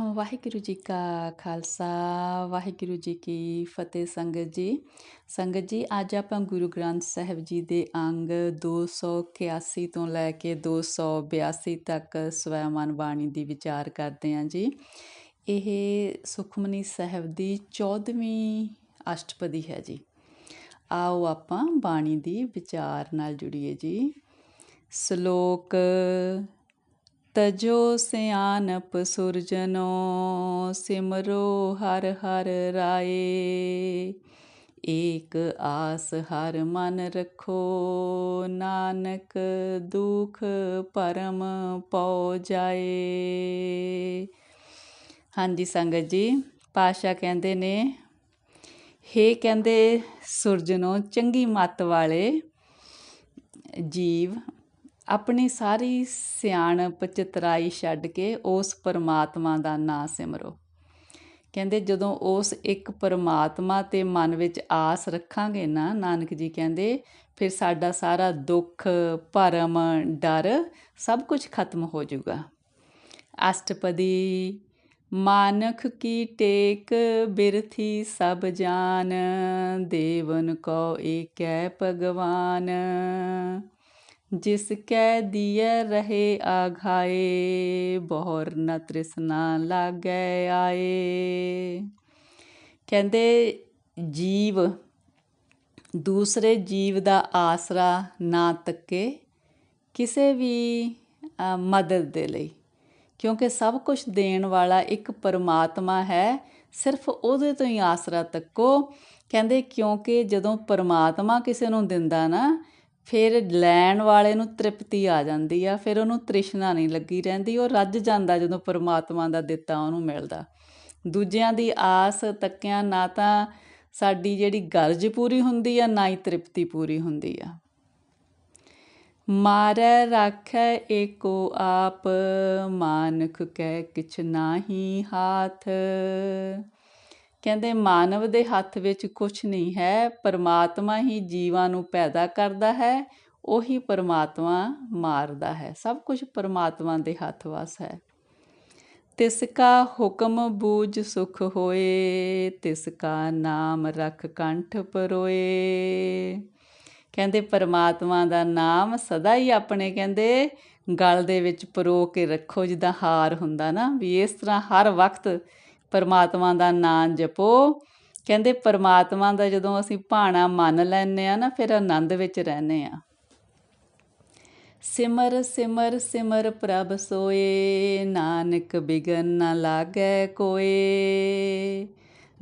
ਵਾਹਿਗੁਰੂ ਜੀ ਕਾ ਖਾਲਸਾ, ਵਾਹਿਗੁਰੂ ਜੀ ਕੀ ਫਤਿਹ ਸੰਗਤ ਜੀ। ਸੰਗਤ ਜੀ, ਅੱਜ ਆਪਾਂ ਗੁਰੂ ਗ੍ਰੰਥ ਸਾਹਿਬ ਜੀ ਦੇ ਅੰਗ 281 ਤੋਂ ਲੈ ਕੇ 282 ਤੱਕ ਸਵੈਮਨ ਬਾਣੀ ਦੀ ਵਿਚਾਰ ਕਰਦੇ ਹਾਂ ਜੀ। ਇਹ ਸੁਖਮਨੀ ਸਾਹਿਬ ਦੀ 14ਵੀਂ ਅਸ਼ਟਪਦੀ ਹੈ ਜੀ। ਆਓ ਆਪਾਂ ਬਾਣੀ ਦੀ ਵਿਚਾਰ ਨਾਲ ਜੁੜੀਏ ਜੀ। ਸ਼ਲੋਕ ਤਜੋ ਸਿਆਨਪ ਸੁਰਜਨੋ, ਸਿਮਰੋ ਹਰ ਹਰ ਰਾਏ। ਏਕ ਆਸ ਹਰ ਮਨ ਰਖੋ, ਨਾਨਕ ਦੁਖ ਪਰਮ ਪਉ ਜਾਏ। ਹਾਂਜੀ ਸੰਗਤ ਜੀ ਪਾਸ਼ਾ ਕਹਿੰਦੇ ਨੇ, ਹੇ ਕਹਿੰਦੇ ਸੁਰਜਨੋ, ਚੰਗੀ ਮੱਤ ਵਾਲੇ ਜੀਵ ਆਪਣੀ ਸਾਰੀ ਸਿਆਣਪ ਚਤਰਾਈ ਛੱਡ ਕੇ ਉਸ ਪਰਮਾਤਮਾ ਦਾ ਨਾਮ ਸਿਮਰੋ। ਕਹਿੰਦੇ ਜਦੋਂ ਉਸ ਇੱਕ ਪਰਮਾਤਮਾ ਤੇ ਮਨ ਵਿੱਚ ਆਸ ਰੱਖਾਂਗੇ ਨਾ, ਨਾਨਕ ਜੀ ਕਹਿੰਦੇ, ਫਿਰ ਸਾਡਾ ਸਾਰਾ ਦੁੱਖ, ਭਰਮ, ਡਰ ਸਭ ਕੁਝ ਖਤਮ ਹੋ ਜਾਊਗਾ। ਅਸ਼ਟਪਦੀ, ਮਾਨਖ ਕੀ ਟੇਕ, ਬਿਰਥੀ ਸਭ ਜਾਨ, ਦੇਵਨ ਕੋ ਏਕੈ ਭਗਵਾਨ। ਜਿਸ ਕੈ ਦੀਏ ਰਹੇ ਆਘਾਏ, ਬਹੁਰ ਨ ਤ੍ਰਿਸ਼ਨਾ ਲਾਗੈ ਆਏ। ਕਹਿੰਦੇ, ਜੀਵ, ਦੂਸਰੇ ਜੀਵ ਦਾ ਆਸਰਾ ਨਾ ਤੱਕੇ ਕਿਸੇ ਵੀ ਮਦਦ ਦੇ ਲਈ। ਕਿਉਂਕਿ ਸਭ ਕੁਝ ਦੇਣ ਵਾਲਾ ਇੱਕ ਪਰਮਾਤਮਾ ਹੈ, ਸਿਰਫ ਉਹਦੇ ਤੋਂ ਹੀ ਆਸਰਾ ਤੱਕੋ। ਕਹਿੰਦੇ, ਕਿਉਂਕਿ ਜਦੋਂ ਪਰਮਾਤਮਾ ਕਿਸੇ ਨੂੰ ਦਿੰਦਾ ਨਾ ਫਿਰ ਲੈਣ ਵਾਲੇ ਨੂੰ ਤ੍ਰਿਪਤੀ ਆ ਜਾਂਦੀ ਆ, ਫਿਰ ਉਹਨੂੰ ਤ੍ਰਿਸ਼ਨਾ ਨਹੀਂ ਲੱਗੀ ਰਹਿੰਦੀ, ਉਹ ਰੱਜ ਜਾਂਦਾ ਜਦੋਂ ਪਰਮਾਤਮਾ ਦਾ ਦਿੱਤਾ ਉਹਨੂੰ ਮਿਲਦਾ। ਦੂਜਿਆਂ ਦੀ ਆਸ ਤੱਕਿਆਂ ਨਾ ਤਾਂ ਸਾਡੀ ਜਿਹੜੀ ਗਰਜ ਪੂਰੀ ਹੁੰਦੀ ਆ, ਨਾ ਹੀ ਤ੍ਰਿਪਤੀ ਪੂਰੀ ਹੁੰਦੀ ਆ। ਮਾਰੈ ਰਾਖੈ ਏਕੋ ਆਪ, ਮਾਨਖ ਕੈ ਕਿਛ ਨਾਹੀ ਹਾਥ। ਕਹਿੰਦੇ ਮਾਨਵ ਦੇ ਹੱਥ ਵਿੱਚ ਕੁਝ ਨਹੀਂ ਹੈ, ਪਰਮਾਤਮਾ ਹੀ ਜੀਵਾਂ ਨੂੰ ਪੈਦਾ ਕਰਦਾ ਹੈ, ਉਹੀ ਪਰਮਾਤਮਾ ਮਾਰਦਾ ਹੈ। ਸਭ ਕੁਝ ਪਰਮਾਤਮਾ ਦੇ ਹੱਥ ਵਸ ਹੈ। ਤਿਸ ਕਾ ਹੁਕਮ ਬੂਝ ਸੁਖ ਹੋਏ, ਤਿਸ ਕਾ ਨਾਮ ਰਖ ਕੰਠ ਪਰੋਏ। ਕਹਿੰਦੇ ਪਰਮਾਤਮਾ ਦਾ ਨਾਮ ਸਦਾ ਹੀ ਆਪਣੇ, ਕਹਿੰਦੇ ਗਲ ਦੇ ਵਿੱਚ ਪਰੋ ਕੇ ਰੱਖੋ, ਜਿੱਦਾਂ ਹਾਰ ਹੁੰਦਾ ਨਾ, ਵੀ ਇਸ ਤਰ੍ਹਾਂ ਹਰ ਵਕਤ ਪਰਮਾਤਮਾ ਦਾ ਨਾਮ ਜਪੋ। ਕਹਿੰਦੇ ਪਰਮਾਤਮਾ ਦਾ ਜਦੋਂ ਅਸੀਂ ਭਾਣਾ ਮੰਨ ਲੈਨੇ ਆ ਨਾ, ਫਿਰ ਆਨੰਦ ਵਿੱਚ ਰਹਨੇ ਆ ਸਿਮਰ ਸਿਮਰ ਸਿਮਰ ਪ੍ਰਭ ਸੋਏ, ਨਾਨਕ ਬਿਗਨ ਨਾ ਲਾਗੈ ਕੋਏ।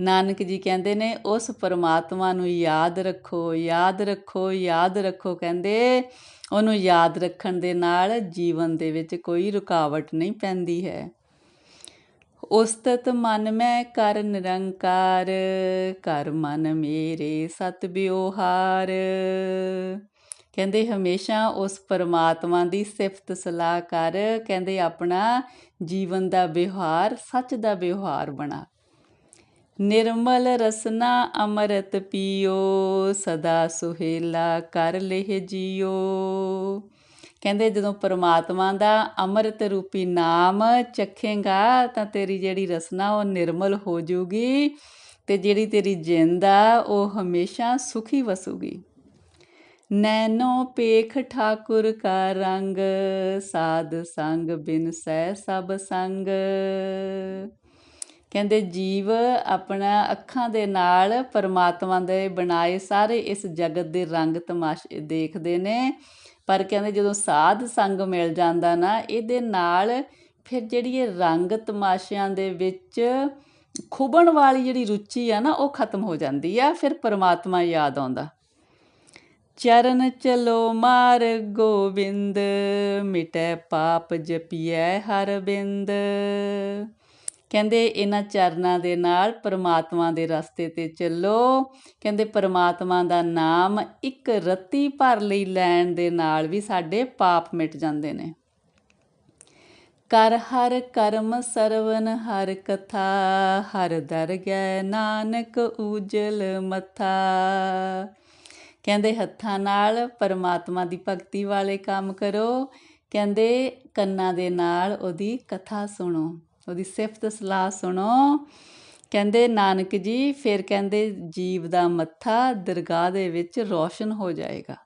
ਨਾਨਕ ਜੀ ਕਹਿੰਦੇ ਨੇ, ਉਸ ਪਰਮਾਤਮਾ ਨੂੰ ਯਾਦ ਰੱਖੋ ਯਾਦ ਰੱਖੋ ਯਾਦ ਰੱਖੋ ਕਹਿੰਦੇ। ਉਹਨੂੰ ਯਾਦ ਰੱਖਣ ਦੇ ਨਾਲ ਜੀਵਨ ਦੇ ਵਿੱਚ ਕੋਈ ਰੁਕਾਵਟ ਨਹੀਂ ਪੈਂਦੀ ਹੈ। ਉਸਤਤ ਮਨ ਮੈਂ ਕਰ ਨਿਰੰਕਾਰ, ਕਰ ਮਨ ਮੇਰੇ ਸਤ ਬਿਵਹਾਰ ਕਹਿੰਦੇ ਹਮੇਸ਼ਾ ਉਸ ਪਰਮਾਤਮਾ ਦੀ ਸਿਫਤ ਸਲਾਹ ਕਰ, ਕਹਿੰਦੇ ਆਪਣਾ ਜੀਵਨ ਦਾ ਵਿਵਹਾਰ ਸੱਚ ਦਾ ਵਿਵਹਾਰ ਬਣਾ। ਨਿਰਮਲ ਰਸਨਾ ਅਮਰਤ ਪੀਓ, ਸਦਾ ਸੁਹੇਲਾ ਕਰ ਲਹਿ ਜੀਓ। ਕਹਿੰਦੇ ਜਦੋਂ ਪਰਮਾਤਮਾ ਦਾ ਅੰਮ੍ਰਿਤ ਰੂਪੀ ਨਾਮ ਚੱਖੇਗਾ ਤਾਂ ਤੇਰੀ ਜਿਹੜੀ ਰਸਨਾ ਉਹ ਨਿਰਮਲ ਹੋ ਜਾਊਗੀ ਤੇ ਜਿਹੜੀ ਤੇਰੀ ਜਿੰਦ ਆ ਉਹ ਹਮੇਸ਼ਾ ਸੁਖੀ ਵਸੂਗੀ। ਨੈਨੋ ਪੇਖ ਠਾਕੁਰ ਕਾ ਰੰਗ, ਸਾਧ ਸੰਗ ਬਿਨ ਸਹਿ ਸਭ ਸੰਗ। ਕਹਿੰਦੇ ਜੀਵ ਆਪਣਾ ਅੱਖਾਂ ਦੇ ਨਾਲ ਪਰਮਾਤਮਾ ਦੇ ਬਣਾਏ ਸਾਰੇ ਇਸ ਜਗਤ ਦੇ ਰੰਗ ਤਮਾਸ਼ੇ ਦੇਖਦੇ ਨੇ। ਪਰ ਕਹਿੰਦੇ ਜਦੋਂ ਸਾਧ ਸੰਗ ਮਿਲ ਜਾਂਦਾ ਨਾ, ਇਹਦੇ ਨਾਲ ਫਿਰ ਜਿਹੜੀ ਇਹ ਰੰਗ ਤਮਾਸ਼ਿਆਂ ਦੇ ਵਿੱਚ ਖੁਬਣ ਵਾਲੀ ਜਿਹੜੀ ਰੁਚੀ ਆ ਨਾ, ਉਹ ਖਤਮ ਹੋ ਜਾਂਦੀ ਆ, ਫਿਰ ਪਰਮਾਤਮਾ ਯਾਦ ਆਉਂਦਾ। ਚਰਨ ਚਲੋ ਮਾਰ ਗੋਬਿੰਦ, ਮਿਟੈ ਪਾਪ ਜਪੀਐ ਹਰ ਬਿੰਦ ਕਹਿੰਦੇ ਇਹਨਾਂ ਚਰਨਾਂ ਦੇ ਨਾਲ ਪਰਮਾਤਮਾ ਦੇ ਰਸਤੇ ਤੇ ਚੱਲੋ। ਕਹਿੰਦੇ ਪਰਮਾਤਮਾ ਦਾ ਨਾਮ ਇੱਕ ਰਤੀ ਭਰ ਲਈ ਲੈਣ ਦੇ ਨਾਲ ਵੀ ਸਾਡੇ ਪਾਪ ਮਿਟ ਜਾਂਦੇ ਨੇ। ਕਰ ਹਰ ਕਰਮ ਸਰਵਨ ਹਰ ਕਥਾ, ਹਰ ਦਰਗਹਿ ਨਾਨਕ ਉਜਲ ਮਥਾ। ਕਹਿੰਦੇ ਹੱਥਾਂ ਨਾਲ ਪਰਮਾਤਮਾ ਦੀ ਭਗਤੀ ਵਾਲੇ ਕੰਮ ਕਰੋ। ਕਹਿੰਦੇ ਕੰਨਾਂ ਦੇ ਨਾਲ ਉਹਦੀ ਕਥਾ ਸੁਣੋ। ਉਹਦੀ ਸਿਫਤ ਸਲਾਹ ਸੁਣੋ। ਕਹਿੰਦੇ, ਨਾਨਕ ਜੀ, ਫਿਰ ਕਹਿੰਦੇ, ਜੀਵ ਦਾ ਮੱਥਾ ਦਰਗਾਹ ਦੇ ਵਿੱਚ ਰੋਸ਼ਨ ਹੋ ਜਾਏਗਾ।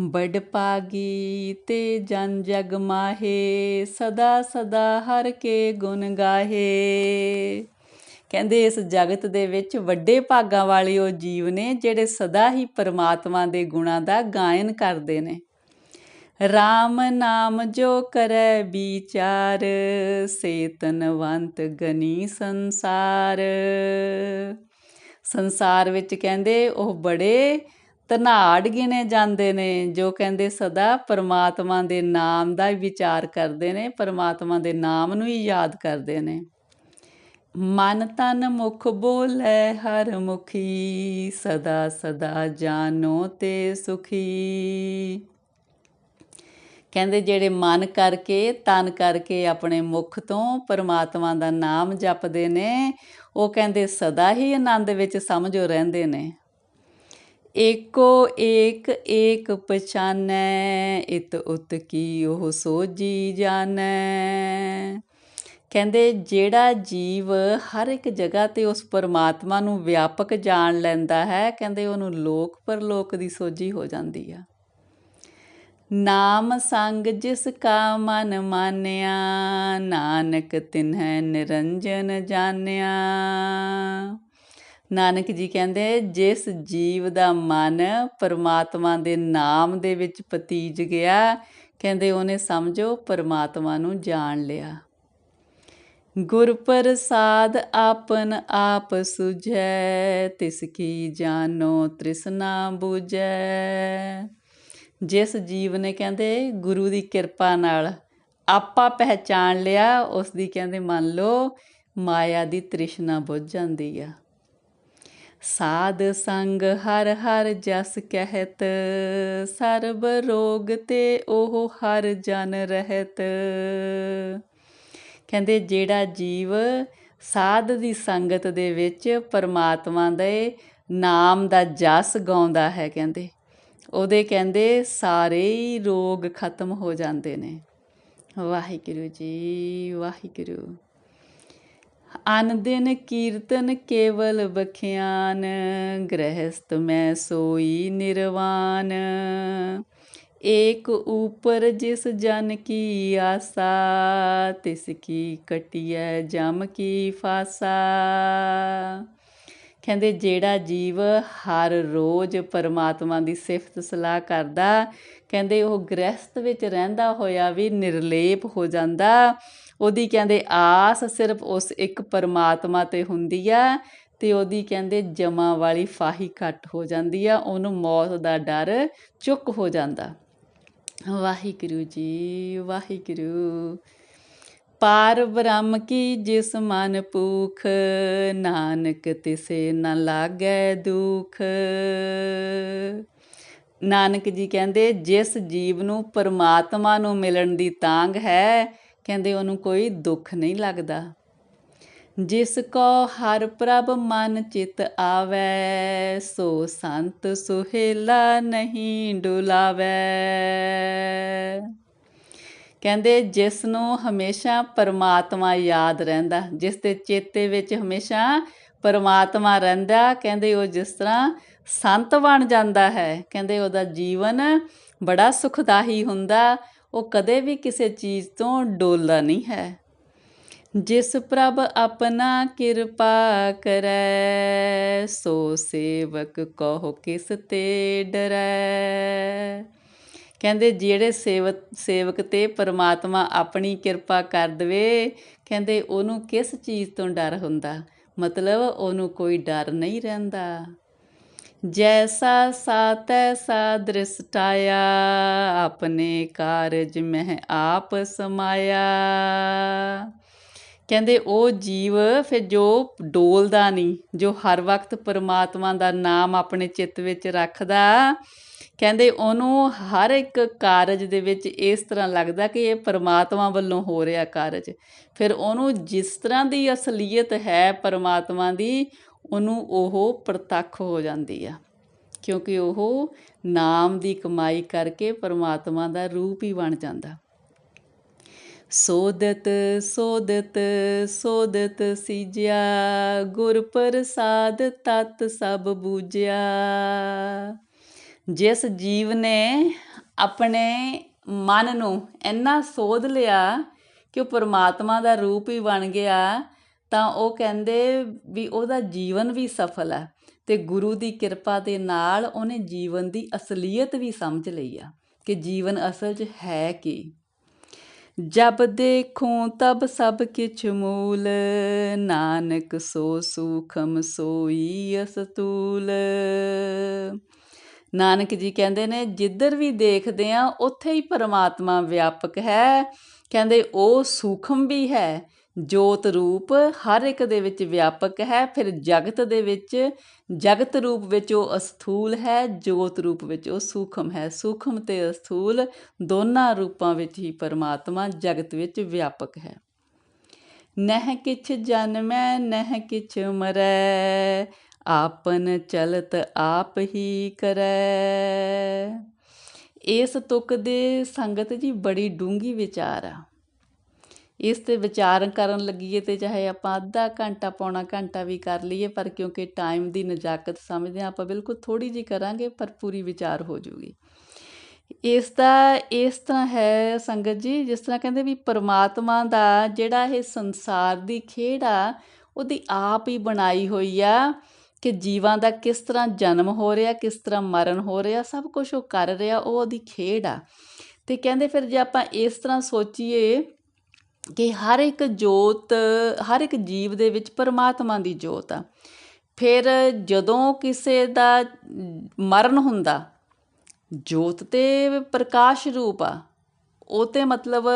ਬੜ ਪਾਗੀ ਤੇ ਜਨ ਜਗ ਮਾਹੇ, ਸਦਾ ਸਦਾ ਹਰ ਕੇ ਗੁਣ ਗਾਹੇ। ਕਹਿੰਦੇ, ਇਸ ਜਗਤ ਦੇ ਵਿੱਚ ਵੱਡੇ ਭਾਗਾਂ ਵਾਲੇ ਉਹ ਜੀਵ ਨੇ ਜਿਹੜੇ ਸਦਾ ਹੀ ਪਰਮਾਤਮਾ ਦੇ ਗੁਣਾਂ ਦਾ ਗਾਇਨ ਕਰਦੇ ਨੇ। RAM ਨਾਮ ਜੋ ਕਰੈ ਵਿਚਾਰ ਸੇ ਤਨਵੰਤ ਗਨੀ ਸੰਸਾਰ। ਸੰਸਾਰ ਵਿੱਚ ਕਹਿੰਦੇ ਉਹ ਬੜੇ ਧਨਾੜ ਗਿਣੇ ਜਾਂਦੇ ਨੇ, ਜੋ ਕਹਿੰਦੇ ਸਦਾ ਪਰਮਾਤਮਾ ਦੇ ਨਾਮ ਦਾ ਵਿਚਾਰ ਕਰਦੇ ਨੇ, ਪਰਮਾਤਮਾ ਦੇ ਨਾਮ ਨੂੰ ਹੀ ਯਾਦ ਕਰਦੇ ਨੇ। ਮਨ ਤਨ ਮੁਖ ਬੋਲੇ ਹਰ ਮੁਖੀ, ਸਦਾ ਸਦਾ ਜਾਨੋ ਤੇ ਸੁਖੀ। ਕਹਿੰਦੇ ਜਿਹੜੇ ਮਨ ਕਰਕੇ, ਤਨ ਕਰਕੇ ਆਪਣੇ ਮੁਖ ਤੋਂ ਪਰਮਾਤਮਾ ਦਾ ਨਾਮ ਜਪਦੇ ਨੇ, ਉਹ ਕਹਿੰਦੇ ਸਦਾ ਹੀ ਆਨੰਦ ਵਿੱਚ ਸਮਝੋ ਰਹਿੰਦੇ ਨੇ। ਏਕੋ ਏਕ ਏਕ ਪਛਾਨੈ, ਇਤ ਉਤ ਕੀ ਉਹ ਸੋਜੀ ਜਾਣੈ ਕਹਿੰਦੇ ਜਿਹੜਾ ਜੀਵ ਹਰ ਇੱਕ ਜਗ੍ਹਾ ਤੇ ਉਸ ਪਰਮਾਤਮਾ ਨੂੰ ਵਿਆਪਕ ਜਾਣ ਲੈਂਦਾ ਹੈ, ਕਹਿੰਦੇ ਉਹਨੂੰ ਲੋਕ ਪਰਲੋਕ ਦੀ ਸੋਝੀ ਹੋ ਜਾਂਦੀ ਆ। ਨਾਮ ਸੰਗ ਜਿਸ ਕਾ ਮਨ ਮਾਨਿਆ, ਨਾਨਕ ਤਿਨਹਿ ਨਿਰੰਜਨ ਜਾਣਿਆ। ਨਾਨਕ ਜੀ ਕਹਿੰਦੇ, ਜਿਸ ਜੀਵ ਦਾ ਮਨ ਪਰਮਾਤਮਾ ਦੇ ਨਾਮ ਦੇ ਵਿੱਚ ਪਤੀਜ ਗਿਆ, ਕਹਿੰਦੇ ਉਹਨੇ ਸਮਝੋ ਪਰਮਾਤਮਾ ਨੂੰ ਜਾਣ ਲਿਆ। ਗੁਰ ਪ੍ਰਸਾਦ ਆਪਨ ਆਪ ਸੁਝੈ, ਤਿਸ ਕੀ ਜਾਨੋ ਤ੍ਰਿਸ਼ਨਾ ਬੁਝੈ। ਜਿਸ ਜੀਵ ਨੇ ਕਹਿੰਦੇ ਗੁਰੂ ਦੀ ਕਿਰਪਾ ਨਾਲ ਆਪਾ ਪਹਿਚਾਨ ਲਿਆ ਉਸ ਦੀ ਕਹਿੰਦੇ ਮੰਨ ਲਓ ਮਾਇਆ ਦੀ ਤ੍ਰਿਸ਼ਨਾ ਬੁੱਝ ਜਾਂਦੀ ਆ। ਸਾਧ ਸੰਗ ਹਰ ਹਰ ਜਸ ਕਹਿਤ, ਸਰਬ ਰੋਗ ਤੇ ਉਹ ਹਰ ਜਨ ਰਹਿਤ। ਕਹਿੰਦੇ ਜਿਹੜਾ ਜੀਵ ਸਾਧ ਦੀ ਸੰਗਤ ਦੇ ਵਿੱਚ ਪਰਮਾਤਮਾ ਦੇ ਨਾਮ ਦਾ ਜਸ ਗਾਉਂਦਾ ਹੈ, ਕਹਿੰਦੇ ਉਹਦੇ ਕਹਿੰਦੇ ਸਾਰੇ ਹੀ ਰੋਗ ਖਤਮ ਹੋ ਜਾਂਦੇ ਨੇ। ਵਾਹਿਗੁਰੂ ਜੀ, ਵਾਹਿਗੁਰੂ। ਅਨ ਦਿਨ ਕੀਰਤਨ ਕੇਵਲ ਬਖਿਆਨ ਗ੍ਰਹਿਸਤ ਮੈਂ ਸੋਈ ਨਿਰਵਾਨ। ਏਕ ਊਪਰ ਜਿਸ ਜਨ ਕੀ ਆਸਾ, ਤਿਸ ਕੀ ਕਟਿਐ ਜਮ ਕੀ ਫਾਸਾ। ਕਹਿੰਦੇ, ਜਿਹੜਾ ਜੀਵ ਹਰ ਰੋਜ਼ ਪਰਮਾਤਮਾ ਦੀ ਸਿਫਤ ਸਲਾਹ ਕਰਦਾ, ਕਹਿੰਦੇ ਉਹ ਗ੍ਰਸਥ ਵਿੱਚ ਰਹਿੰਦਾ ਹੋਇਆ ਵੀ ਨਿਰਲੇਪ ਹੋ ਜਾਂਦਾ। ਉਹਦੀ ਕਹਿੰਦੇ ਆਸ ਸਿਰਫ ਉਸ ਇੱਕ ਪਰਮਾਤਮਾ ਤੇ ਹੁੰਦੀ ਆ ਤੇ ਉਹਦੀ ਕਹਿੰਦੇ ਜਮਾ ਵਾਲੀ ਫਾਹੀ ਘੱਟ ਹੋ ਜਾਂਦੀ ਆ, ਉਹਨੂੰ ਮੌਤ ਦਾ ਡਰ ਚੁੱਕ ਹੋ ਜਾਂਦਾ। ਵਾਹਿਗੁਰੂ ਜੀ, ਵਾਹਿਗੁਰੂ। ਪਾਰ ਬ੍ਰਹਮ ਕੀ ਜਿਸ ਮਨ ਪੂਖ ਨਾਨਕ ਤਿਸੇ ਨ ਲਾਗੈ ਦੁਖ। ਨਾਨਕ ਜੀ ਕਹਿੰਦੇ, ਜਿਸ ਜੀਵ ਨੂੰ ਪਰਮਾਤਮਾ ਨੂੰ ਮਿਲਣ ਦੀ ਤਾਂਗ ਹੈ, ਕਹਿੰਦੇ ਉਹਨੂੰ ਕੋਈ ਦੁੱਖ ਨਹੀਂ ਲੱਗਦਾ। ਜਿਸ ਕੋ ਹਰ ਪ੍ਰਭ ਮਨ ਚਿਤ ਆਵੈ, ਸੋ ਸੰਤ ਸੁਹੇਲਾ ਨਹੀਂ ਡੁਲਾਵੈ। ਕਹਿੰਦੇ ਜਿਸ ਨੂੰ ਹਮੇਸ਼ਾ ਪਰਮਾਤਮਾ ਯਾਦ ਰਹਿੰਦਾ, ਜਿਸ ਦੇ ਚੇਤੇ ਵਿੱਚ ਹਮੇਸ਼ਾ ਪਰਮਾਤਮਾ ਰਹਿੰਦਾ, ਕਹਿੰਦੇ ਉਹ ਜਿਸ ਤਰ੍ਹਾਂ ਸੰਤ ਬਣ ਜਾਂਦਾ ਹੈ, ਕਹਿੰਦੇ ਉਹਦਾ ਜੀਵਨ ਬੜਾ ਸੁਖਦਾਈ ਹੁੰਦਾ, ਉਹ ਕਦੇ ਵੀ ਕਿਸੇ ਚੀਜ਼ ਤੋਂ ਡੋਲਦਾ ਨਹੀਂ ਹੈ। ਜਿਸ ਪ੍ਰਭ ਆਪਣਾ ਕਿਰਪਾ ਕਰੈ, ਸੋ ਸੇਵਕ ਕਹੋ ਕਿਸ ਤੇ ਡਰੈ। ਕਹਿੰਦੇ ਜਿਹੜੇ ਸੇਵਕ ਸੇਵਕ ਤੇ ਪਰਮਾਤਮਾ ਆਪਣੀ ਕਿਰਪਾ ਕਰ ਦਵੇ, ਕਹਿੰਦੇ ਉਹਨੂੰ ਕਿਸ ਚੀਜ਼ ਤੋਂ ਡਰ ਹੁੰਦਾ? ਮਤਲਬ ਉਹਨੂੰ ਕੋਈ ਡਰ ਨਹੀਂ ਰਹਿੰਦਾ। ਜੈਸਾ ਸਾਤੈ ਸਾ ਦ੍ਰਿਸ਼ਟਾਇਆ, ਆਪਣੇ ਕਾਰਜ ਮਹਿ ਆਪ ਸਮਾਇਆ। ਕਹਿੰਦੇ ਉਹ ਜੀਵ ਫਿਰ ਜੋ ਡੋਲਦਾ ਨਹੀਂ, ਜੋ ਹਰ ਵਕਤ ਪਰਮਾਤਮਾ ਦਾ ਨਾਮ ਆਪਣੇ ਚਿੱਤ ਵਿੱਚ ਰੱਖਦਾ ਕਹਿੰਦੇ ਉਹਨੂੰ ਹਰ ਇੱਕ ਕਾਰਜ ਦੇ ਵਿੱਚ ਇਸ ਤਰ੍ਹਾਂ ਲੱਗਦਾ ਕਿ ਇਹ ਪਰਮਾਤਮਾ ਵੱਲੋਂ ਹੋ ਰਿਹਾ ਕਾਰਜ। ਫਿਰ ਉਹਨੂੰ ਜਿਸ ਤਰ੍ਹਾਂ ਦੀ ਅਸਲੀਅਤ ਹੈ ਪਰਮਾਤਮਾ ਦੀ, ਉਹਨੂੰ ਉਹ ਪ੍ਰਤੱਖ ਹੋ ਜਾਂਦੀ ਆ। ਕਿਉਂਕਿ ਉਹ ਨਾਮ ਦੀ ਕਮਾਈ ਕਰਕੇ ਪਰਮਾਤਮਾ ਦਾ ਰੂਪ ਹੀ ਬਣ ਜਾਂਦਾ। ਸੋਦਤ ਸੋਦਤ ਸੋਦਤ ਸੀਜਿਆ, ਗੁਰ ਪ੍ਰਸਾਦ ਤਤ ਸਭ ਬੂਝਿਆ। ਜਿਸ ਜੀਵ ਨੇ ਆਪਣੇ ਮਨ ਨੂੰ ਇੰਨਾ ਸੋਧ ਲਿਆ ਕਿ ਉਹ ਪਰਮਾਤਮਾ ਦਾ ਰੂਪ ਹੀ ਬਣ ਗਿਆ, ਤਾਂ ਉਹ ਕਹਿੰਦੇ ਵੀ ਉਹਦਾ ਜੀਵਨ ਵੀ ਸਫਲ ਹੈ ਤੇ ਗੁਰੂ ਦੀ ਕਿਰਪਾ ਦੇ ਨਾਲ ਉਹਨੇ ਜੀਵਨ ਦੀ ਅਸਲੀਅਤ ਵੀ ਸਮਝ ਲਈ ਆ ਕਿ ਜੀਵਨ ਅਸਲ 'ਚ ਹੈ ਕੀ। ਜਬ ਦੇਖੂੰ ਤਬ ਸਭ ਕਿਛ ਮੂਲ, ਨਾਨਕ ਸੋ ਸੂਖਮ ਸੋਈ ਅਸਤੂਲ। ਨਾਨਕ ਜੀ ਕਹਿੰਦੇ ਨੇ, ਜਿੱਧਰ ਵੀ ਦੇਖਦੇ ਆ, ਉੱਥੇ ਹੀ ਪਰਮਾਤਮਾ ਵਿਆਪਕ ਹੈ। ਕਹਿੰਦੇ, ਉਹ ਸੂਖਮ ਵੀ ਹੈ। ਜੋਤ ਰੂਪ ਹਰ ਇੱਕ ਦੇ ਵਿੱਚ ਵਿਆਪਕ ਹੈ। ਫਿਰ ਜਗਤ ਦੇ ਵਿੱਚ, ਜਗਤ ਰੂਪ ਵਿੱਚ ਉਹ ਅਸਥੂਲ ਹੈ, ਜੋਤ ਰੂਪ ਵਿੱਚ ਉਹ ਸੂਖਮ ਹੈ। ਸੂਖਮ ਤੇ ਅਸਥੂਲ ਦੋਨਾਂ ਰੂਪਾਂ ਵਿੱਚ ਹੀ ਪਰਮਾਤਮਾ ਜਗਤ ਵਿੱਚ ਵਿਆਪਕ ਹੈ। ਨਹਿ ਕਿਛ ਜਨਮੈ, ਨਹਿ ਕਿਛ ਮਰੈ ਆਪਨ ਚਲਤ ਆਪ ਹੀ ਕਰੈ। ਇਸ ਤੁਕ ਦੇ ਸੰਗਤ ਜੀ ਬੜੀ ਡੂੰਗੀ ਵਿਚਾਰ ਆ। ਇਸ ਤੇ ਵਿਚਾਰ ਕਰਨ ਲੱਗੀਏ ਤੇ ਚਾਹੇ ਆਪਾਂ ਅੱਧਾ ਘੰਟਾ ਪੌਣਾ ਘੰਟਾ ਵੀ ਕਰ ਲਈਏ, ਪਰ ਕਿਉਂਕਿ ਟਾਈਮ ਦੀ ਨਜਾਕਤ ਸਮਝਦੇ ਆ ਆਪਾਂ ਬਿਲਕੁਲ ਥੋੜੀ ਜੀ ਕਰਾਂਗੇ, ਪਰ ਪੂਰੀ ਵਿਚਾਰ ਹੋ ਜੂਗੀ। ਇਸ ਦਾ, ਇਸ ਤਰ੍ਹਾਂ ਹੈ ਸੰਗਤ ਜੀ, ਜਿਸ ਤਰ੍ਹਾਂ ਕਹਿੰਦੇ ਵੀ ਪਰਮਾਤਮਾ ਦਾ ਜਿਹੜਾ ਇਹ ਸੰਸਾਰ ਦੀ ਖੇਡ ਆ, ਉਹਦੀ ਆਪ ਹੀ ਬਣਾਈ ਹੋਈ ਆ। ਕਿ ਜੀਵਾਂ ਦਾ ਕਿਸ ਤਰ੍ਹਾਂ ਜਨਮ ਹੋ ਰਿਹਾ, ਕਿਸ ਤਰ੍ਹਾਂ ਮਰਨ ਹੋ ਰਿਹਾ, ਸਭ ਕੁਝ ਉਹ ਕਰ ਰਿਹਾ, ਉਹ ਉਹਦੀ ਖੇਡ ਆ। ਤੇ ਕਹਿੰਦੇ ਫਿਰ ਜੇ ਆਪਾਂ ਇਸ ਤਰ੍ਹਾਂ ਸੋਚੀਏ ਕਿ ਹਰ ਇੱਕ ਜੋਤ, ਹਰ ਇੱਕ ਜੀਵ ਦੇ ਵਿੱਚ ਪਰਮਾਤਮਾ ਦੀ ਜੋਤ ਆ, ਫਿਰ ਜਦੋਂ ਕਿਸੇ ਦਾ ਮਰਨ ਹੁੰਦਾ, ਜੋਤ ਤੇ ਪ੍ਰਕਾਸ਼ ਰੂਪ ਆ, ਉਹ ਤੇ ਮਤਲਬ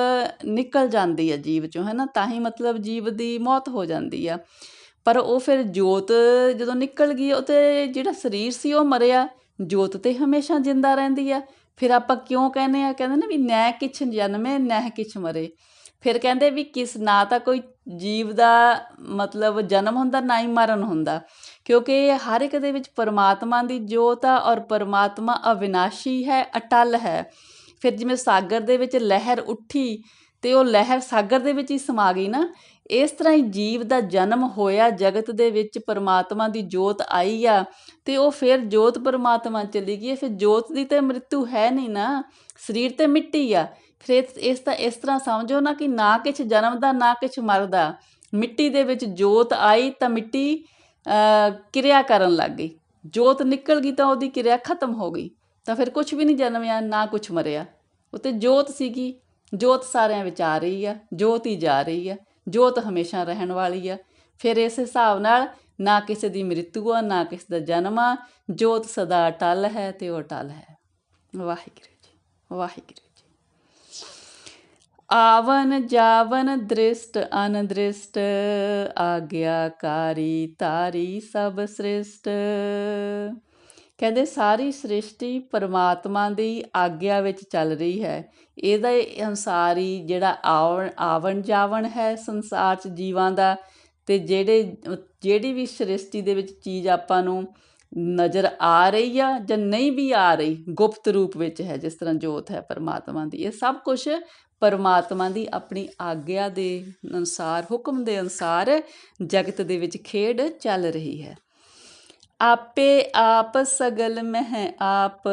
ਨਿਕਲ ਜਾਂਦੀ ਆ ਜੀਵ ਚੋਂ ਹੈ ਨਾ ਤਾਂ ਹੀ ਮਤਲਬ ਜੀਵ ਦੀ ਮੌਤ ਹੋ ਜਾਂਦੀ ਆ। ਪਰ ਉਹ ਫਿਰ ਜੋਤ ਜਦੋਂ ਨਿਕਲ ਗਈ, ਉਹ ਤਾਂ ਜਿਹੜਾ ਸਰੀਰ ਸੀ ਉਹ ਮਰਿਆ। ਜੋਤ ਤੇ ਹਮੇਸ਼ਾ ਜਿੰਦਾ ਰਹਿੰਦੀ ਆ। ਫਿਰ ਆਪਾਂ ਕਿਉਂ ਕਹਿੰਦੇ ਆ? ਕਹਿੰਦੇ ਨੇ ਵੀ ਨਹਿ ਕਿਛ ਜਨਮੇ, ਨਹਿ ਕਿਛ ਮਰੇ। ਫਿਰ ਕਹਿੰਦੇ ਵੀ ਕਿਸ ਨਾ ਤਾਂ ਕੋਈ ਜੀਵ ਦਾ ਮਤਲਬ ਜਨਮ ਹੁੰਦਾ, ਨਾ ਹੀ ਮਰਨ ਹੁੰਦਾ। ਕਿਉਂਕਿ ਹਰ ਇੱਕ ਦੇ ਵਿੱਚ ਪਰਮਾਤਮਾ ਦੀ ਜੋਤ ਆ ਔਰ ਪਰਮਾਤਮਾ ਅਵਿਨਾਸ਼ੀ ਹੈ, ਅਟਲ ਹੈ। ਫਿਰ ਜਿਵੇਂ ਸਾਗਰ ਦੇ ਵਿੱਚ ਲਹਿਰ ਉੱਠੀ ਤੇ ਉਹ ਲਹਿਰ ਸਾਗਰ ਦੇ ਵਿੱਚ ਹੀ ਸਮਾ ਗਈ ਨਾ। ਇਸ ਤਰ੍ਹਾਂ ਹੀ ਜੀਵ ਦਾ ਜਨਮ ਹੋਇਆ, ਜਗਤ ਦੇ ਵਿੱਚ ਪਰਮਾਤਮਾ ਦੀ ਜੋਤ ਆਈ ਆ ਤੇ ਉਹ ਫਿਰ ਜੋਤ ਪਰਮਾਤਮਾ ਚਲੀ ਗਈ। ਫਿਰ ਜੋਤ ਦੀ ਤੇ ਮ੍ਰਿਤੂ ਹੈ ਨਹੀਂ ਨਾ, ਸਰੀਰ ਤੇ ਮਿੱਟੀ ਆ। ਫਿਰ ਇਸ ਤਾਂ ਇਸ ਤਰ੍ਹਾਂ ਸਮਝੋ ਨਾ ਕਿ ਨਾ ਕਿਛ ਜਨਮ ਦਾ ਨਾ ਕਿਛ ਮਰਦਾ। ਮਿੱਟੀ ਦੇ ਵਿੱਚ ਜੋਤ ਆਈ ਤਾਂ ਮਿੱਟੀ ਕਿਰਿਆ ਕਰਨ ਲੱਗ ਗਈ। ਜੋਤ ਨਿਕਲ ਗਈ ਤਾਂ ਉਹਦੀ ਕਿਰਿਆ ਖਤਮ ਹੋ ਗਈ। ਤਾਂ ਫਿਰ ਕੁਝ ਵੀ ਨਹੀਂ ਜਨਮਿਆ, ਨਾ ਕੁਝ ਮਰਿਆ। ਉਹ ਤੇ ਜੋਤ ਸੀਗੀ। ਜੋਤ ਸਾਰਿਆਂ ਵਿੱਚ ਆ ਰਹੀ ਆ, ਜੋਤ ਹੀ ਜਾ ਰਹੀ ਆ, ਜੋਤ ਹਮੇਸ਼ਾ ਰਹਿਣ ਵਾਲੀ ਆ। ਫਿਰ ਇਸ ਹਿਸਾਬ ਨਾਲ ਨਾ ਕਿਸੇ ਦੀ ਮ੍ਰਿਤੂ ਆ, ਨਾ ਕਿਸੇ ਦਾ ਜਨਮ ਆ, ਜੋਤ ਸਦਾ ਅਟਲ ਹੈ ਤੇ ਉਹ ਅਟਲ ਹੈ। ਵਾਹਿਗੁਰੂ ਜੀ ਵਾਹਿਗੁਰੂ ਜੀ। ਆਵਨ ਜਾਵਨ ਦ੍ਰਿਸ਼ਟ ਅਨਦ੍ਰਿਸ਼ਟ, ਆਗਿਆਕਾਰੀ ਤਾਰੀ ਸਭ ਸ੍ਰਿਸ਼ਟ। ਕਹਿੰਦੇ ਸਾਰੀ ਸ੍ਰਿਸ਼ਟੀ ਪਰਮਾਤਮਾ ਦੀ ਆਗਿਆ ਵਿੱਚ ਚੱਲ ਰਹੀ ਹੈ। ਇਹਦਾ ਅਨੁਸਾਰ ਹੀ ਜਿਹੜਾ ਆਵਣ ਆਵਣ ਜਾਵਣ ਹੈ ਸੰਸਾਰ 'ਚ ਜੀਵਾਂ ਦਾ ਤੇ ਜਿਹੜੇ, ਜਿਹੜੀ ਵੀ ਸ੍ਰਿਸ਼ਟੀ ਦੇ ਵਿੱਚ ਚੀਜ਼ ਆਪਾਂ ਨੂੰ ਨਜ਼ਰ ਆ ਰਹੀ ਆ ਜਾਂ ਨਹੀਂ ਵੀ ਆ ਰਹੀ, ਗੁਪਤ ਰੂਪ ਵਿੱਚ ਹੈ, ਜਿਸ ਤਰ੍ਹਾਂ ਜੋਤ ਹੈ ਪਰਮਾਤਮਾ ਦੀ, ਇਹ ਸਭ ਕੁਝ ਪਰਮਾਤਮਾ ਦੀ ਆਪਣੀ ਆਗਿਆ ਦੇ ਅਨੁਸਾਰ, ਹੁਕਮ ਦੇ ਅਨੁਸਾਰ ਜਗਤ ਦੇ ਵਿੱਚ ਖੇਡ ਚੱਲ ਰਹੀ ਹੈ। ਆਪੇ ਆਪ ਸਗਲ ਮਹਿ ਆਪ,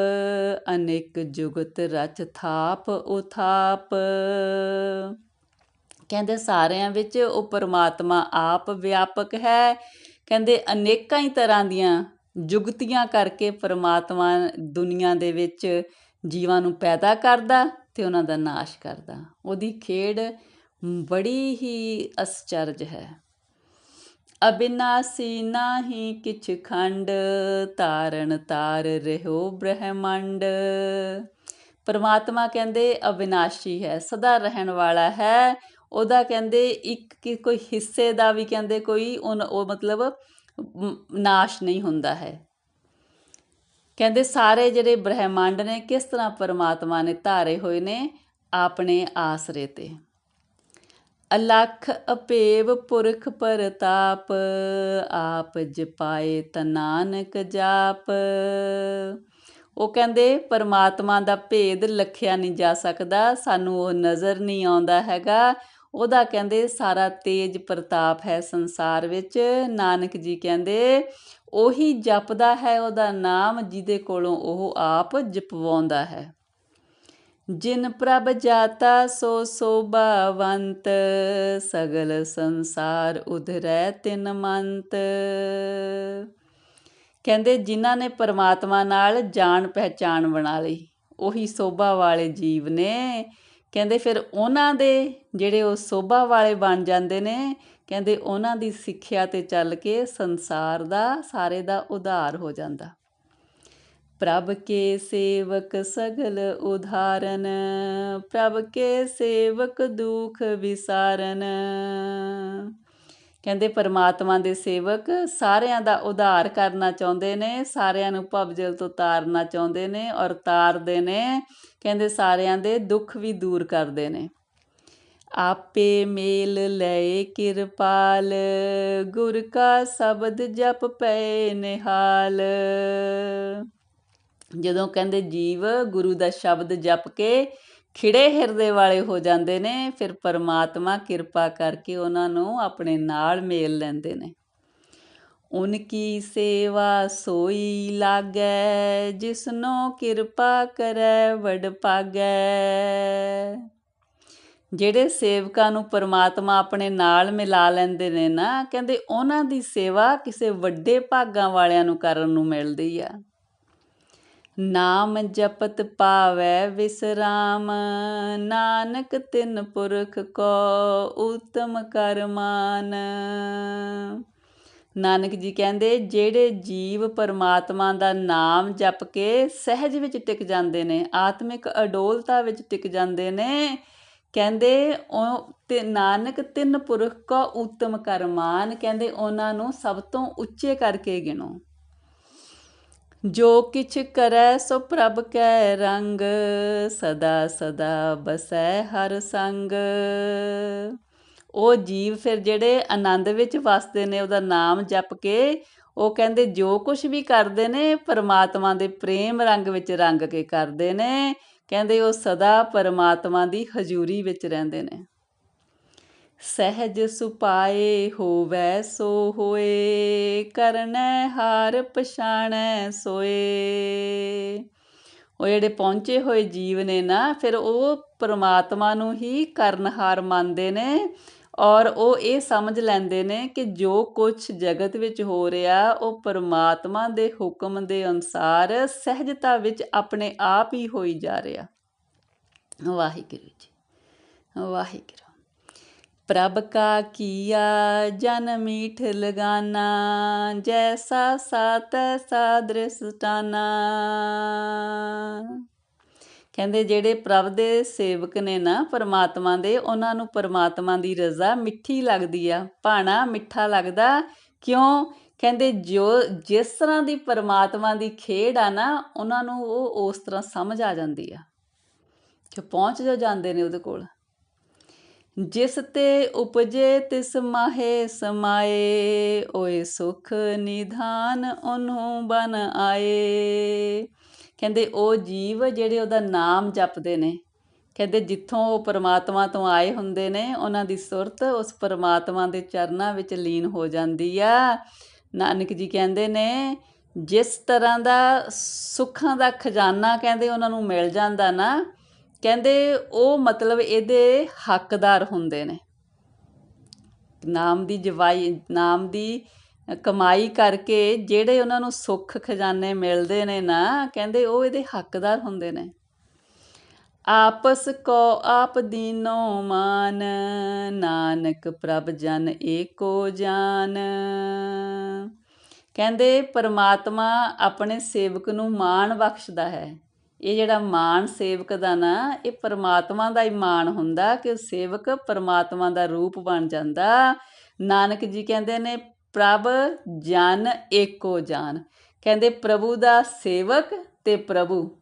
ਅਨੇਕ ਜੁਗਤ ਰਚ ਥਾਪ ਉਥਾਪ। ਕਹਿੰਦੇ ਸਾਰਿਆਂ ਵਿੱਚ ਉਹ ਪਰਮਾਤਮਾ ਆਪ ਵਿਆਪਕ ਹੈ। ਕਹਿੰਦੇ ਅਨੇਕਾਂ ਹੀ ਤਰ੍ਹਾਂ ਦੀਆਂ ਜੁਗਤੀਆਂ ਕਰਕੇ ਪਰਮਾਤਮਾ ਦੁਨੀਆ ਦੇ ਵਿੱਚ ਜੀਵਾਂ ਨੂੰ ਪੈਦਾ ਕਰਦਾ ਤੇ ਉਹਨਾਂ ਦਾ ਨਾਸ਼ ਕਰਦਾ। ਉਹਦੀ ਖੇਡ ਬੜੀ ਹੀ ਅਸਚਰਜ ਹੈ। ਅਬਿਨਾਸੀ ਨਾਹੀ ਕਿਛ ਖੰਡ, ਤਾਰਨ ਤਾਰ ਰਹੋ ਬ੍ਰਹਮੰਡ। ਪਰਮਾਤਮਾ ਕਹਿੰਦੇ ਅਬਿਨਾਸ਼ੀ ਹੈ, ਸਦਾ ਰਹਿਣ ਵਾਲਾ ਹੈ। ਉਹਦਾ ਕਹਿੰਦੇ ਇੱਕ ਕੋਈ ਹਿੱਸੇ ਦਾ ਵੀ ਕਹਿੰਦੇ ਕੋਈ ਉਹ ਮਤਲਬ ਨਾਸ਼ ਨਹੀਂ ਹੁੰਦਾ ਹੈ। ਕਹਿੰਦੇ ਸਾਰੇ ਜਿਹੜੇ ਬ੍ਰਹਿਮੰਡ ਨੇ ਕਿਸ ਤਰ੍ਹਾਂ ਪਰਮਾਤਮਾ ਨੇ ਧਾਰੇ ਹੋਏ ਨੇ ਆਪਣੇ ਆਸਰੇ ਤੇ। ਅਲਖ ਅਪੇਵ ਪੁਰਖ ਪਰਤਾਪ, ਆਪ ਜਪਾਏ ਤਨਾਨਕ ਜਾਪ। ਉਹ ਕਹਿੰਦੇ, ਪਰਮਾਤਮਾ ਦਾ ਭੇਦ ਲਖਿਆ ਨਹੀਂ ਜਾ ਸਕਦਾ, ਸਾਨੂੰ ਉਹ ਨਜ਼ਰ ਨਹੀਂ ਆਉਂਦਾ ਹੈਗਾ। ਉਹਦਾ ਕਹਿੰਦੇ, ਸਾਰਾ ਤੇਜ ਪ੍ਰਤਾਪ ਹੈ ਸੰਸਾਰ ਵਿੱਚ। ਨਾਨਕ ਜੀ ਕਹਿੰਦੇ, ਉਹੀ ਜਪਦਾ ਹੈ ਉਹਦਾ ਨਾਮ, ਜਿਹਦੇ ਕੋਲੋਂ ਉਹ ਆਪ ਜਪਵਾਉਂਦਾ ਹੈ। ਜਿਨ ਪ੍ਰਭ ਜਾਤਾ ਸੋ ਸੋਭਾਵੰਤ, ਸਗਲ ਸੰਸਾਰ ਉਧਰੈ ਤਿਨ ਮੰਤ। ਕਹਿੰਦੇ ਜਿਨ੍ਹਾਂ ਨੇ ਪਰਮਾਤਮਾ ਨਾਲ ਜਾਣ ਪਹਿਚਾਣ ਬਣਾ ਲਈ, ਉਹੀ ਸੋਭਾ ਵਾਲੇ ਜੀਵ ਨੇ। ਕਹਿੰਦੇ ਫਿਰ ਉਹਨਾਂ ਦੇ ਜਿਹੜੇ ਉਹ ਸੋਭਾ ਵਾਲੇ ਬਣ ਜਾਂਦੇ ਨੇ, ਕਹਿੰਦੇ ਉਹਨਾਂ ਦੀ ਸਿੱਖਿਆ ਤੇ ਚੱਲ ਕੇ ਸੰਸਾਰ ਦਾ, ਸਾਰੇ ਦਾ ਉਧਾਰ ਹੋ ਜਾਂਦਾ। ਪ੍ਰਭ ਕੇ ਸੇਵਕ ਸਗਲ ਉਧਾਰਨ, ਪ੍ਰਭ ਕੇ ਸੇਵਕ ਦੁਖ ਵਿਸਾਰਨ। ਕਹਿੰਦੇ ਪਰਮਾਤਮਾ ਦੇ ਸੇਵਕ ਸਾਰਿਆਂ ਦਾ ਉਧਾਰ ਕਰਨਾ ਚਾਹੁੰਦੇ ਨੇ, ਸਾਰਿਆਂ ਨੂੰ ਭਵਜਲ ਤੋਂ ਤਾਰਨਾ ਚਾਹੁੰਦੇ ਨੇ ਔਰ ਤਾਰਦੇ ਨੇ, ਕਹਿੰਦੇ ਸਾਰਿਆਂ ਦੇ ਦੁੱਖ ਵੀ ਦੂਰ ਕਰਦੇ ਨੇ। ਆਪੇ ਮੇਲ ਲਏ ਕਿਰਪਾਲ, ਗੁਰ ਕਾ ਸ਼ਬਦ ਜਪ ਪਏ ਨਿਹਾਲ। ਜਦੋਂ ਕਹਿੰਦੇ ਜੀਵ ਗੁਰੂ ਦਾ ਸ਼ਬਦ ਜਪ ਕੇ ਖਿੜੇ ਹਿਰਦੇ ਵਾਲੇ ਹੋ ਜਾਂਦੇ ਨੇ, ਫਿਰ ਪਰਮਾਤਮਾ ਕਿਰਪਾ ਕਰਕੇ ਉਹਨਾਂ ਨੂੰ ਆਪਣੇ ਨਾਲ ਮੇਲ ਲੈਂਦੇ ਨੇ। ਉਨਕੀ ਸੇਵਾ ਸੋਈ ਲਾਗੈ, ਜਿਸਨੋ ਕਿਰਪਾ ਕਰੈ ਵਡ ਪਾਗੈ? ਜਿਹੜੇ ਸੇਵਕਾਂ ਨੂੰ ਪਰਮਾਤਮਾ ਆਪਣੇ ਨਾਲ ਮਿਲਾ ਲੈਂਦੇ ਨੇ ਨਾ, ਕਹਿੰਦੇ ਉਹਨਾਂ ਦੀ ਸੇਵਾ ਕਿਸੇ ਵੱਡੇ ਭਾਗਾਂ ਵਾਲਿਆਂ ਨੂੰ ਕਰਨ ਨੂੰ ਮਿਲਦੀ ਆ। ਨਾਮ ਜਪਤ ਪਾਵੈ ਵਿਸਰਾਮ, ਨਾਨਕ ਤਿਨ ਪੁਰਖ ਕੋ ਉਤਮ ਕਰਮਾਨ। ਨਾਨਕ ਜੀ ਕਹਿੰਦੇ, ਜਿਹੜੇ ਜੀਵ ਪਰਮਾਤਮਾ ਦਾ ਨਾਮ ਜਪ ਕੇ ਸਹਿਜ ਵਿੱਚ ਟਿਕ ਜਾਂਦੇ ਨੇ, ਆਤਮਿਕ ਅਡੋਲਤਾ ਵਿੱਚ ਟਿਕ ਜਾਂਦੇ ਨੇ, ਕਹਿੰਦੇ ਉਹ ਤੇ ਨਾਨਕ ਤਿੰਨ ਪੁਰਖ ਕੋ ਉਤਮ ਕਰਮਾਨ, ਕਹਿੰਦੇ ਉਹਨਾਂ ਨੂੰ ਸਭ ਤੋਂ ਉੱਚੇ ਕਰਕੇ ਗਿਣੋ। ਜੋ ਕਿਛ ਕਰੈ ਸੋ ਪ੍ਰਭ ਕੈ ਰੰਗ, ਸਦਾ ਸਦਾ ਬਸੈ ਹਰ ਸੰਗ। ਉਹ ਜੀਵ ਫਿਰ ਜਿਹੜੇ ਆਨੰਦ ਵਿੱਚ ਵਸਦੇ ਨੇ, ਉਹਦਾ ਨਾਮ ਜਪ ਕੇ ਉਹ ਕਹਿੰਦੇ ਜੋ ਕੁਝ ਵੀ ਕਰਦੇ ਨੇ, ਪਰਮਾਤਮਾ ਦੇ ਪ੍ਰੇਮ ਰੰਗ ਵਿੱਚ ਰੰਗ ਕੇ ਕਰਦੇ ਨੇ। ਕਹਿੰਦੇ ਉਹ ਸਦਾ ਪਰਮਾਤਮਾ ਦੀ ਹਜ਼ੂਰੀ ਵਿੱਚ ਰਹਿੰਦੇ ਨੇ। ਸਹਿਜ ਸੁਪਾਏ ਹੋਵੈ ਸੋ ਹੋਏ, ਕਰਨੈ ਹਾਰ ਪਛਾਣੈ ਸੋਏ। ਉਹ ਜਿਹੜੇ ਪਹੁੰਚੇ ਹੋਏ ਜੀਵ ਨੇ ਨਾ, ਫਿਰ ਉਹ ਪ੍ਰਮਾਤਮਾ ਨੂੰ ਹੀ ਕਰਨਹਾਰ ਮੰਨਦੇ ਨੇ ਔਰ ਉਹ ਇਹ ਸਮਝ ਲੈਂਦੇ ਨੇ ਕਿ ਜੋ ਕੁਝ ਜਗਤ ਵਿੱਚ ਹੋ ਰਿਹਾ, ਉਹ ਪਰਮਾਤਮਾ ਦੇ ਹੁਕਮ ਦੇ ਅਨੁਸਾਰ ਸਹਿਜਤਾ ਵਿੱਚ ਆਪਣੇ ਆਪ ਹੀ ਹੋਈ ਜਾ ਰਿਹਾ। ਵਾਹਿਗੁਰੂ ਜੀ, ਵਾਹਿਗੁਰੂ। ਪ੍ਰਭ ਕਾ ਕੀਆ ਜਨ ਮੀਠ ਲਗਾਨਾ, ਜੈਸਾ ਸਾਤ ਦ੍ਰਿਸ਼ਟਾਨਾ ਕਹਿੰਦੇ ਜਿਹੜੇ ਪ੍ਰਭ ਦੇ ਸੇਵਕ ਨੇ ਨਾ ਪਰਮਾਤਮਾ ਦੇ, ਉਹਨਾਂ ਨੂੰ ਪਰਮਾਤਮਾ ਦੀ ਰਜ਼ਾ ਮਿੱਠੀ ਲੱਗਦੀ ਆ, ਭਾਣਾ ਮਿੱਠਾ ਲੱਗਦਾ। ਕਿਉਂ? ਕਹਿੰਦੇ ਜੋ, ਜਿਸ ਤਰ੍ਹਾਂ ਦੀ ਪਰਮਾਤਮਾ ਦੀ ਖੇਡ ਆ ਨਾ, ਉਹਨਾਂ ਨੂੰ ਉਹ ਉਸ ਤਰ੍ਹਾਂ ਸਮਝ ਆ ਜਾਂਦੀ ਆ। ਕਿ ਪਹੁੰਚ ਜੋ ਜਾਂਦੇ ਨੇ ਉਹਦੇ ਕੋਲ। ਜਿਸ ਤੇ ਉਪਜੇ ਤਿਸ ਮਾਹੇ ਸਮਾਏ, ਓਏ ਸੁਖ ਨਿਧਾਨ ਉਹਨੂੰ ਬਨ ਆਏ। ਕਹਿੰਦੇ ਉਹ ਜੀਵ ਜਿਹੜੇ ਉਹਦਾ ਨਾਮ ਜਪਦੇ ਨੇ, ਕਹਿੰਦੇ ਜਿੱਥੋਂ ਉਹ ਪਰਮਾਤਮਾ ਤੋਂ ਆਏ ਹੁੰਦੇ ਨੇ, ਉਹਨਾਂ ਦੀ ਸੁਰਤ ਉਸ ਪਰਮਾਤਮਾ ਦੇ ਚਰਨਾਂ ਵਿੱਚ ਲੀਨ ਹੋ ਜਾਂਦੀ ਆ। ਨਾਨਕ ਜੀ ਕਹਿੰਦੇ ਨੇ, ਜਿਸ ਤਰ੍ਹਾਂ ਦਾ ਸੁੱਖਾਂ ਦਾ ਖਜ਼ਾਨਾ ਕਹਿੰਦੇ ਉਹਨਾਂ ਨੂੰ ਮਿਲ ਜਾਂਦਾ ਨਾ ਕਹਿੰਦੇ ਉਹ ਮਤਲਬ ਇਹਦੇ ਹੱਕਦਾਰ ਹੁੰਦੇ ਨੇ। ਨਾਮ ਦੀ ਜਵਾਈ, ਨਾਮ ਦੀ ਕਮਾਈ ਕਰਕੇ ਜਿਹੜੇ ਉਹਨਾਂ ਨੂੰ ਸੁੱਖ ਖਜ਼ਾਨੇ ਮਿਲਦੇ ਨੇ ਨਾ, ਕਹਿੰਦੇ ਉਹ ਇਹਦੇ ਹੱਕਦਾਰ ਹੁੰਦੇ ਨੇ। ਆਪਸ ਕੋ ਆਪ ਦੀਨੋ ਮਾਨ, ਨਾਨਕ ਪ੍ਰਭ ਜਨ ਏਕੋ ਜਾਨ। ਕਹਿੰਦੇ ਪਰਮਾਤਮਾ ਆਪਣੇ ਸੇਵਕ ਨੂੰ ਮਾਣ ਬਖਸ਼ਦਾ ਹੈ। ਇਹ ਜਿਹੜਾ ਮਾਣ ਸੇਵਕ ਦਾ ਨਾ, ਇਹ ਪਰਮਾਤਮਾ ਦਾ ਹੀ ਮਾਣ ਹੁੰਦਾ ਕਿ ਸੇਵਕ ਪਰਮਾਤਮਾ ਦਾ ਰੂਪ ਬਣ ਜਾਂਦਾ। ਨਾਨਕ ਜੀ ਕਹਿੰਦੇ ਨੇ, ਪ੍ਰਭ ਜਨ ਏਕੋ ਜਾਨ। ਕਹਿੰਦੇ, ਪ੍ਰਭੂ ਦਾ ਸੇਵਕ ਤੇ ਪ੍ਰਭੂ।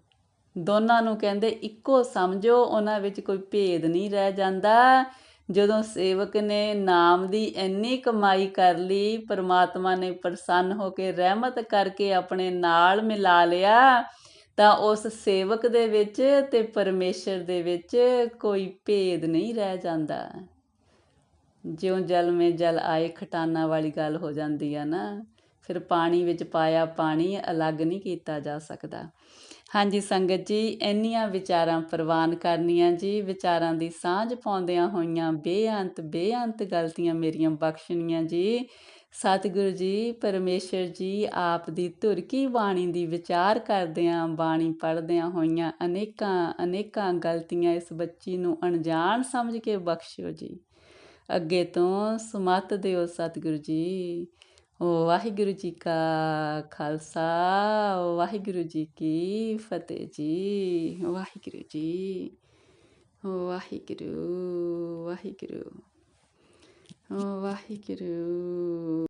ਦੋਨਾਂ ਨੂੰ ਕਹਿੰਦੇ, ਇੱਕੋ ਸਮਝੋ, ਉਹਨਾਂ ਵਿੱਚ ਕੋਈ ਭੇਦ ਨਹੀਂ ਰਹਿ ਜਾਂਦਾ। ਜਦੋਂ ਸੇਵਕ ਨੇ ਨਾਮ ਦੀ ਇੰਨੀ ਕਮਾਈ ਕਰ ਲਈ, ਪਰਮਾਤਮਾ ਨੇ ਪ੍ਰਸੰਨ ਹੋ ਕੇ ਰਹਿਮਤ ਕਰਕੇ ਆਪਣੇ ਨਾਲ ਮਿਲਾ ਲਿਆ ਤਾਂ ਉਸ ਸੇਵਕ ਦੇ ਵਿੱਚ ਤੇ ਪਰਮੇਸ਼ਰ ਦੇ ਵਿੱਚ ਕੋਈ ਭੇਦ ਨਹੀਂ ਰਹਿ ਜਾਂਦਾ। ਜਿਉਂ ਜਲ ਮੇ ਜਲ ਆਏ ਖਟਾਨਾ ਵਾਲੀ ਗੱਲ ਹੋ ਜਾਂਦੀ ਆ ਨਾ, ਫਿਰ ਪਾਣੀ ਵਿੱਚ ਪਾਇਆ ਪਾਣੀ ਅਲੱਗ ਨਹੀਂ ਕੀਤਾ ਜਾ ਸਕਦਾ। ਹਾਂਜੀ ਸੰਗਤ ਜੀ, ਇੰਨੀਆਂ ਵਿਚਾਰਾਂ ਪ੍ਰਵਾਨ ਕਰਨੀਆਂ ਜੀ, ਵਿਚਾਰਾਂ ਦੀ ਸਾਂਝ ਪਾਉਂਦਿਆਂ ਹੋਈਆਂ ਬੇਅੰਤ ਬੇਅੰਤ ਗਲਤੀਆਂ ਮੇਰੀਆਂ ਬਖਸ਼ਣੀਆਂ ਜੀ। ਸਤਿਗੁਰੂ ਜੀ, ਪਰਮੇਸ਼ਰ ਜੀ, ਆਪ ਦੀ ਧੁਰ ਕੀ ਬਾਣੀ ਦੀ ਵਿਚਾਰ ਕਰਦਿਆਂ, ਬਾਣੀ ਪੜ੍ਹਦਿਆਂ ਹੋਈਆਂ ਅਨੇਕਾਂ ਅਨੇਕਾਂ ਗਲਤੀਆਂ ਇਸ ਬੱਚੀ ਨੂੰ ਅਣਜਾਣ ਸਮਝ ਕੇ ਬਖਸ਼ਿਓ ਜੀ। ਅੱਗੇ ਤੋਂ ਸੁਮਤ ਦਿਓ ਸਤਿਗੁਰੂ ਜੀ। ਵਾਹਿਗੁਰੂ ਜੀ ਕਾ ਖਾਲਸਾ ਵਾਹਿਗੁਰੂ ਜੀ ਕੀ ਫਤਿਹ ਜੀ। ਵਾਹਿਗੁਰੂ ਜੀ ਵਾਹਿਗੁਰੂ ਵਾਹਿਗੁਰੂ। ਵਾਹਿਗੁਰੂ